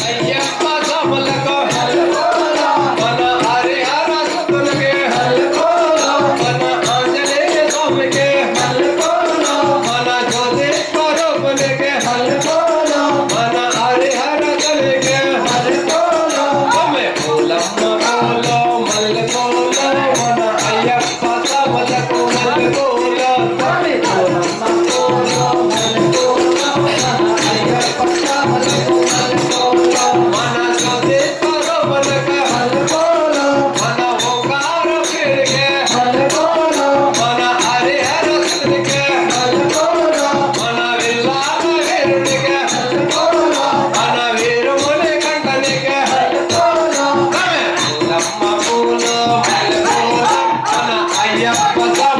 Thank you.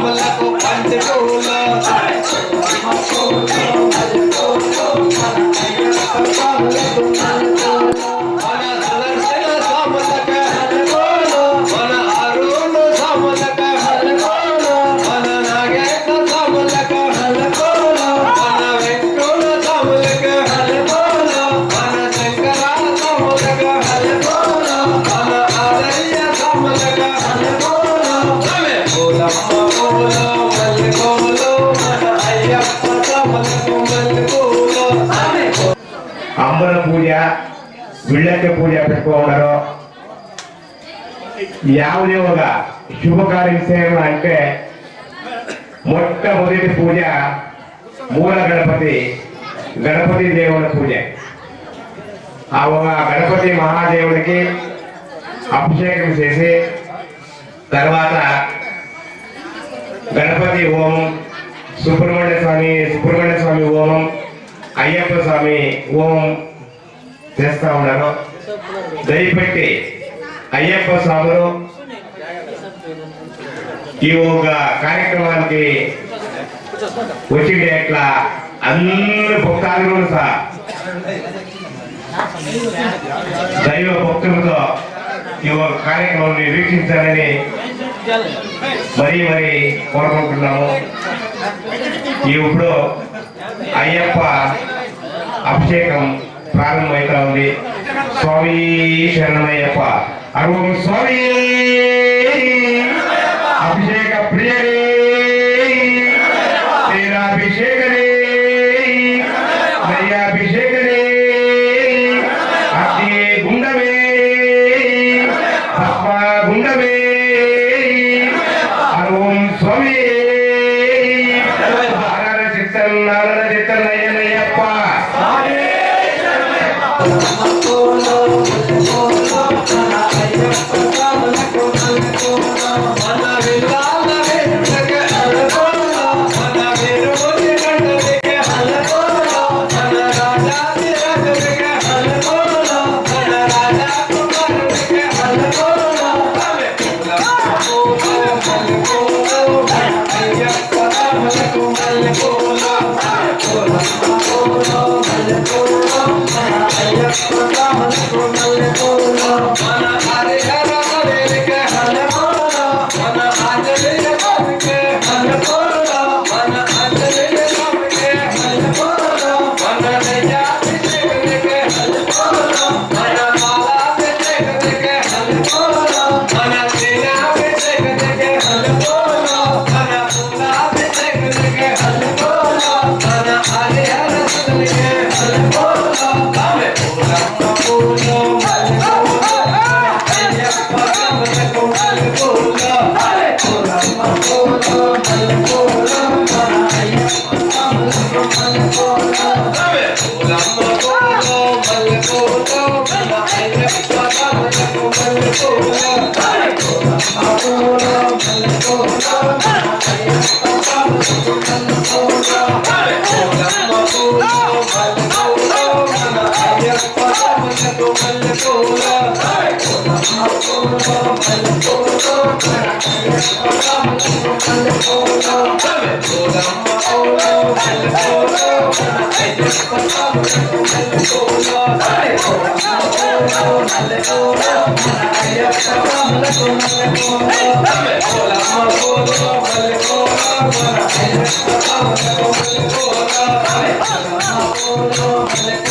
Ayyappa స్వాములకు పంచి పూలో మన విళ్ళక్క పూజ పెట్టుకోవడరు ಯಾವುದೇ ఒక శుభకార్య విషయం అంటే మొట్టమొదటి పూజ మూల గణపతి గణపతి దేవుని పూజ ఆ ఒక గణపతి మహాదేవునికి అభిషేకం చేసి తర్వాత గణపతి హోమం సుబ్రహ్మణ్య స్వామి సుబ్రహ్మణ్య స్వామి హోమం అయ్యప్ప స్వామి హోమం చేస్తా ఉన్నారు. దయపెట్టి అయ్యప్ప స్వాములు ఈ ఒక కార్యక్రమానికి వచ్చిండే అట్లా అందరు భక్తాలు సహా దైవ భక్తులతో ఈ ఒక కార్యక్రమాన్ని వీక్షించాలని మరీ మరీ కోరుకుంటున్నాము. ఇప్పుడు అయ్యప్ప అభిషేకం ప్రారంభమవుతా ఉంది స్వామి శరణమయ్యప్ప అరువు స్వామి అభిషేక ప్రియరే తేరాభిషేకరే దయ్యాభిషేకరే అగ్ని గుండమే భస్మ గుండమే అరువు స్వామి Let's go.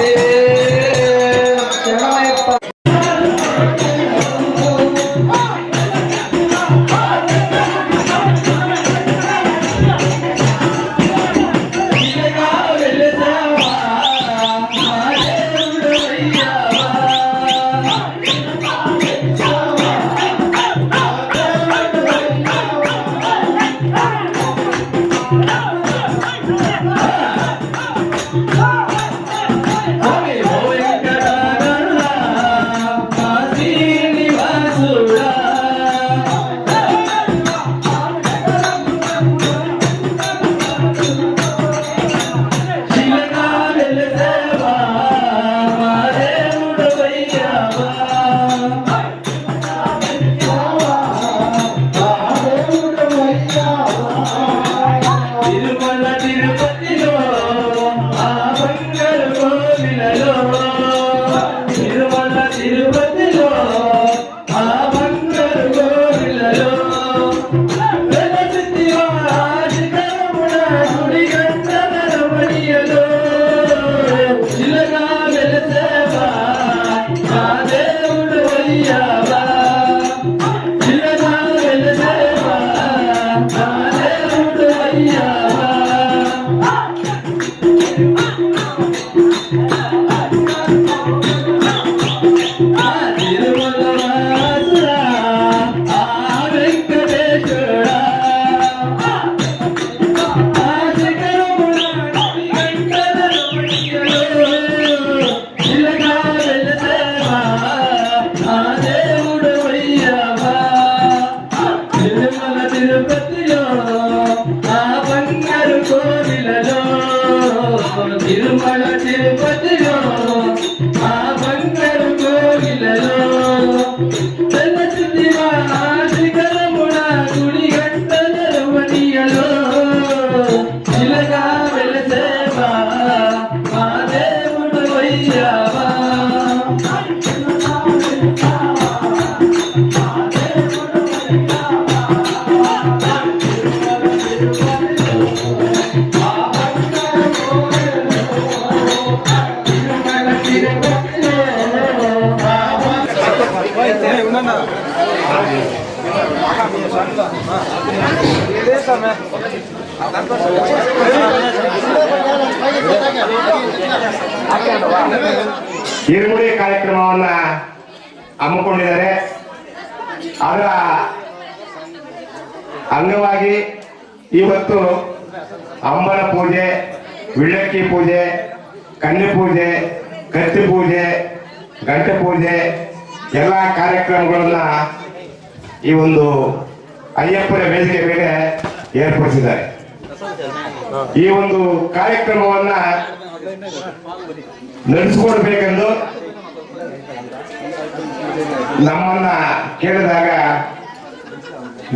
虽然玩 ಇರುಮುಡಿ ಕಾರ್ಯಕ್ರಮವನ್ನ ಹಮ್ಮಿಕೊಂಡಿದ್ದಾರೆ. ಅದರ ಅಂಗವಾಗಿ ಇವತ್ತು ಅಂಬನ ಪೂಜೆ ವಿಳ್ಳಕ್ಕಿ ಪೂಜೆ, ಕನ್ನಿ ಪೂಜೆ, ಕತ್ತಿ ಪೂಜೆ, ಗಂಟೆ ಪೂಜೆ ಎಲ್ಲ ಕಾರ್ಯಕ್ರಮಗಳನ್ನ ಈ ಒಂದು ಅಯ್ಯಪ್ಪನ ವೇದಿಕೆ ಮೇಲೆ ಏರ್ಪಡಿಸಿದ್ದಾರೆ. ಈ ಒಂದು ಕಾರ್ಯಕ್ರಮವನ್ನ ನಡೆಸಿಕೊಡ್ಬೇಕೆಂದು ನಮ್ಮನ್ನ ಕೇಳಿದಾಗ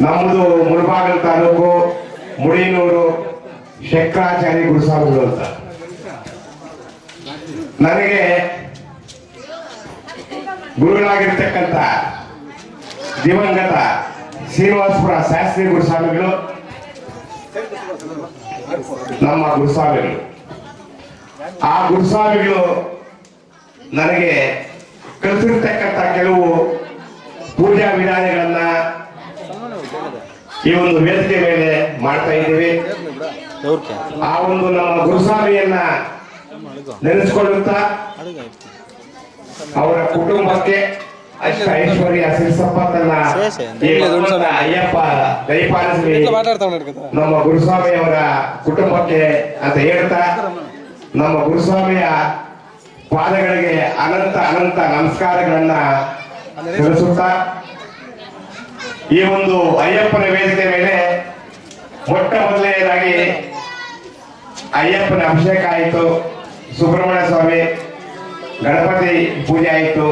ನಮ್ಮದು ಮುಳಬಾಗಲ್ ತಾಲೂಕು ಮುಡಿನೂರು ಶಂಕರಾಚಾರ್ಯ ಗುರುಸ್ವಾಮಿಗಳು ಅಂತ. ನನಗೆ ಗುರುಗಳಾಗಿರ್ತಕ್ಕಂಥ ದಿವಂಗತ ಶ್ರೀನಿವಾಸಪುರ ಶಾಸ್ತ್ರಿ ಗುರುಸ್ವಾಮಿಗಳು, ನಮ್ಮ ಗುರುಸ್ವಾಮಿಗಳು. ಆ ಗುರುಸ್ವಾಮಿಗಳು ನನಗೆ ಕಲಿಸಿರ್ತಕ್ಕಂಥ ಕೆಲವು ಪೂಜಾ ವಿಧಾನಗಳನ್ನ ಈ ಒಂದು ವೇದಿಕೆ ಮೇಲೆ ಮಾಡ್ತಾ ಇದ್ದೀವಿ. ಆ ಒಂದು ನಮ್ಮ ಗುರುಸ್ವಾಮಿಯನ್ನ ನೆನೆಸ್ಕೊಳ್ಳುತ್ತಾ ಅವರ ಕುಟುಂಬಕ್ಕೆ ಅಷ್ಟ ಐಶ್ವರ್ಯ ಸಿರಿಸಂಪತ್ತನ್ನ ಈ ಭಗವಂತ ಅಯ್ಯಪ್ಪ ದಯಪಾಲಿಸಲಿ ನಮ್ಮ ಗುರುಸ್ವಾಮಿಯವರ ಕುಟುಂಬಕ್ಕೆ ಅಂತ ಹೇಳ್ತಾ ನಮ್ಮ ಗುರುಸ್ವಾಮಿಯ ಪಾದಗಳಿಗೆ ಅನಂತ ಅನಂತ ನಮಸ್ಕಾರಗಳನ್ನ ತಿಳಿಸುತ್ತಾ ಈ ಒಂದು ಅಯ್ಯಪ್ಪನ ವೇದಿಕೆ ಮೇಲೆ ಮೊಟ್ಟ ಮೊದಲನೆಯದಾಗಿ ಅಯ್ಯಪ್ಪನ ಅಭಿಷೇಕ ಆಯಿತು. ಸುಬ್ರಹ್ಮಣ್ಯ ಸ್ವಾಮಿ ಗಣಪತಿ ಪೂಜೆ ಆಯಿತು.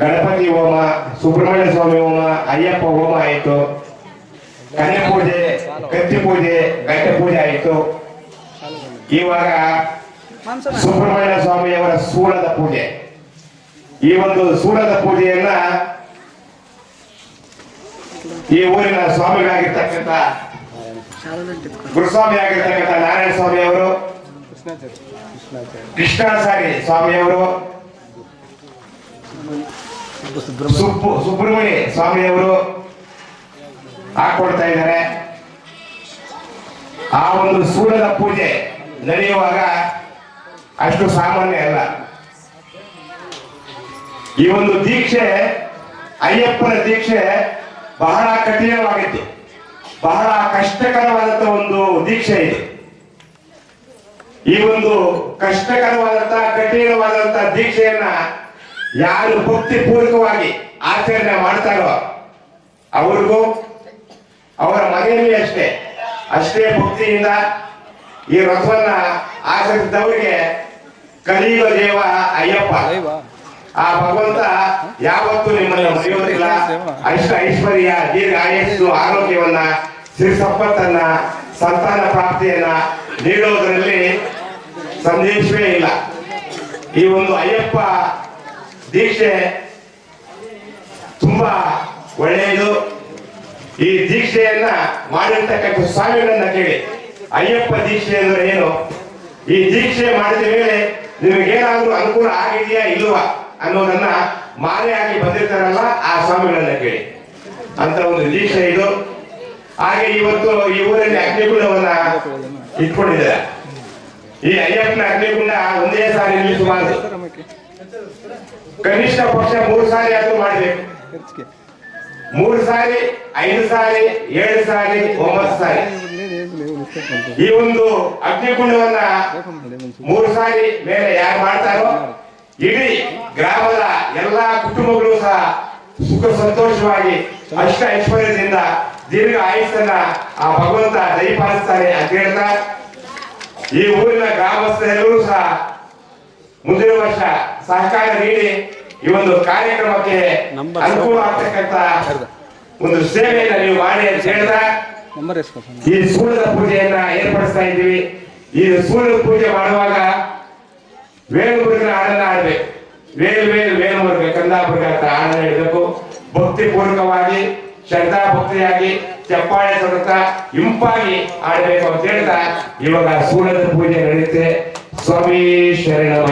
ಗಣಪತಿ ಹೋಮ, ಸುಬ್ರಹ್ಮಣ್ಯ ಸ್ವಾಮಿ ಹೋಮ, ಅಯ್ಯಪ್ಪ ಹೋಮ ಆಯಿತು. ಕನ್ಯೆ ಪೂಜೆ, ಕತ್ತಿ ಪೂಜೆ, ಗಂಟೆ ಪೂಜೆ ಆಯಿತು. ಇವಾಗ ಸುಬ್ರಹ್ಮಣ್ಯ ಸ್ವಾಮಿಯವರ ಸೂಳದ ಪೂಜೆ. ಈ ಒಂದು ಸೂಳದ ಪೂಜೆಯನ್ನ ಈ ಊರಿನ ಸ್ವಾಮಿಗಳಾಗಿರ್ತಕ್ಕಂಥ ಗುರುಸ್ವಾಮಿ ಆಗಿರ್ತಕ್ಕಂಥ ನಾರಾಯಣ ಸ್ವಾಮಿ ಅವರು ಕೃಷ್ಣಾಚಾರಿ ಸ್ವಾಮಿಯವರು. ಸುಬ್ಬು, ಸುಬ್ರಹ್ಮಣ್ಯ ಸ್ವಾಮಿಯವರು ಹಾಕೊಡ್ತಾ ಇದ್ದಾರೆ. ಆ ಒಂದು ಸೂರ್ಯನ ಪೂಜೆ ನಡೆಯುವಾಗ ಅಷ್ಟು ಸಾಮಾನ್ಯ ಅಲ್ಲ. ಈ ಒಂದು ದೀಕ್ಷೆ, ಅಯ್ಯಪ್ಪನ ದೀಕ್ಷೆ ಬಹಳ ಕಠಿಣವಾಗಿತ್ತು ಬಹಳ ಕಷ್ಟಕರವಾದಂತ ಒಂದು ದೀಕ್ಷೆ ಇದು. ಈ ಒಂದು ಕಷ್ಟಕರವಾದಂತಹ ಕಠಿಣವಾದಂತಹ ದೀಕ್ಷೆಯನ್ನ ಯಾರು ಭಕ್ತಿ ಪೂರ್ವಕವಾಗಿ ಆಚರಣೆ ಮಾಡ್ತಾರೋ ಅವ್ರಿಗೂ ಅವರ ಮನೆಯಲ್ಲಿ ಅಷ್ಟೇ ಅಷ್ಟೇ ಭಕ್ತಿಯಿಂದ ಈ ರಥವನ್ನ ಆಚರಿಸಿದವರಿಗೆ ಕಲಿಯುವ ದೇವ ಅಯ್ಯಪ್ಪ. ಆ ಭಗವಂತ ಯಾವತ್ತೂ ನಿಮ್ಮನ್ನು ಮರೆಯುವುದಿಲ್ಲ. ಅಷ್ಟ ಐಶ್ವರ್ಯ ದೀರ್ಘ ಆಯಸ್ಸು ಆರೋಗ್ಯವನ್ನ ಸಿರಿ ಸಂಪತ್ತನ್ನ ಸಂತಾನ ಪ್ರಾಪ್ತಿಯನ್ನ ನೀಡೋದರಲ್ಲಿ ಸಂದೇಶವೇ ಇಲ್ಲ. ಈ ಒಂದು ಅಯ್ಯಪ್ಪ ದೀಕ್ಷೆ ತುಂಬಾ ಒಳ್ಳೆಯದು. ಈ ದೀಕ್ಷೆಯನ್ನ ಮಾಡಿರ್ತಕ್ಕಂಥ ಸ್ವಾಮಿಗಳನ್ನ ಕೇಳಿ. ಅಯ್ಯಪ್ಪ ದೀಕ್ಷೆ ಅಂದ್ರೆ ಏನು? ಈ ದೀಕ್ಷೆ ಮಾಡಿದ ಮೇಲೆ ನಿಮಗೇನಾದ್ರೂ ಅನುಕೂಲ ಆಗಿದೆಯಾ ಇಲ್ವಾ ಅನ್ನೋದನ್ನ ಮಾಲೆಯಾಗಿ ಬಂದಿರ್ತಾರಲ್ಲ ಆ ಸ್ವಾಮಿಗಳನ್ನ ಕೇಳಿ. ಅಂತ ಒಂದು ದೀಕ್ಷೆ ಇದು. ಹಾಗೆ ಇವತ್ತು ಈ ಊರಲ್ಲಿ ಅಗ್ನಿಗುಣವನ್ನ ಇಟ್ಕೊಂಡಿದ್ದಾರೆ. ಈ ಅಯ್ಯಪ್ಪನ ಅಗ್ನಿಗುಂಡ ಒಂದೇ ಸಾರಿ ನಿಲ್ಲಿಸಬಾರದು ಕನಿಷ್ಠ ಪಕ್ಷ ಮೂರು ಸಾರಿ ಆದ್ರೂ ಮಾಡಬೇಕು. ಮೂರು ಸಾರಿ, ಐದು ಸಾರಿ, ಏಳು ಸಾರಿ, ಒಂಬತ್ತು ಸಾರಿ. ಈ ಒಂದು ಅಗ್ನಿಕುಂಡವನ್ನ ಮೂರು ಸಾರಿ ಮೇಲೆ ಯಾರು ಮಾಡ್ತಾರೋ, ಇಡೀ ಗ್ರಾಮದ ಎಲ್ಲಾ ಕುಟುಂಬಗಳು ಸಹ ಸುಖ ಸಂತೋಷವಾಗಿ ಅಷ್ಟ ಐಶ್ವರ್ಯದಿಂದ ದೀರ್ಘ ಆಯುಸ್ಸನ್ನ ಆ ಭಗವಂತ ದಯಪಾಲಿಸ್ತಾನೆ ಅಂತ ಹೇಳ್ತಾ ಈ ಊರಿನ ಗ್ರಾಮಸ್ಥರೆಲ್ಲರೂ ಸಹ ಮುಂದಿನ ವರ್ಷ ಸಹಕಾರ ನೀಡಿ ಈ ಒಂದು ಕಾರ್ಯಕ್ರಮಕ್ಕೆ ಅನುಕೂಲ ಆಗ್ತಕ್ಕಂತ ಒಂದು ಸೇವೆಯನ್ನ ನೀವು ಮಾಡಿ ಅಂತ ಹೇಳಿದ ಈ ಸೂರ್ಯದ ಪೂಜೆಯನ್ನ ಏರ್ಪಡಿಸ್ತಾ ಇದ್ದೀವಿ. ಈ ಸೂರ್ಯದ ಪೂಜೆ ಮಾಡುವಾಗ ವೇಣುಮುರುಗನ ಆಡನ್ನ ಆಡ್ಬೇಕು ವೇಲ್ ವೇಲ್ ವೇಣುಮುರುಗ ಕಂದಾಪುರ ಅಂತ ಹೇಳಬೇಕು ಹೇಳ್ಬೇಕು ಭಕ್ತಿ ಪೂರ್ವಕವಾಗಿ ಶ್ರದ್ಧಾ ಭಕ್ತಿಯಾಗಿ ಚಪ್ಪಾಳೆ ಸತತ ಇಂಪಾಗಿ ಆಡಬೇಕು ಅಂತ ಹೇಳ್ತಾ ಇವಾಗ ಸೂರ್ಯನ ಪೂಜೆ ನಡೆಯುತ್ತೆ. ಸ್ವಾಮಿ ಶರಣಮಯ್ಯ